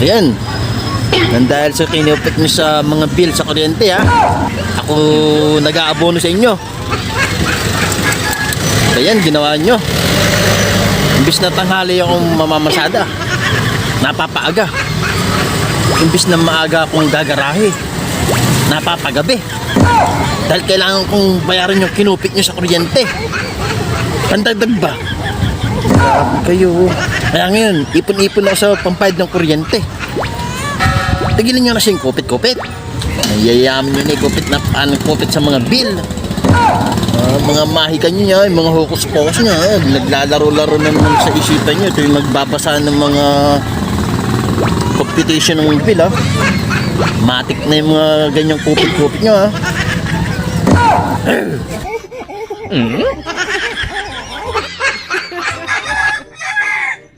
Ayan. Nang dahil sa kinupit nyo sa mga bill sa kuryente ha. Ako nag-aabono sa inyo. Ayan, ginawa nyo. Imbis na tanghali akong mamamasada. Napapaaga. Imbis na maaga akong gagarahe. Napapagabi. Dahil kailangan kong bayaran yung kinupit nyo sa kuryente. Pandagdag ba? Grabe kayo. Kaya ngayon, ipon-ipon ako sa pampayad ng kuryente. Tigilan nyo na siyang kupit-kupit. Nayayaman nyo na yung kupit na ano, kupit sa mga bill. Ah, mga mahikan nyo yan, mga hokus-pokus nyo. ah. Naglalaro-laro na naman sa isipan nyo. Ito yung magbabasa ng mga computation ng bill. Ah. Matik na yung mga ganyang kupit-kupit nyo. Ah.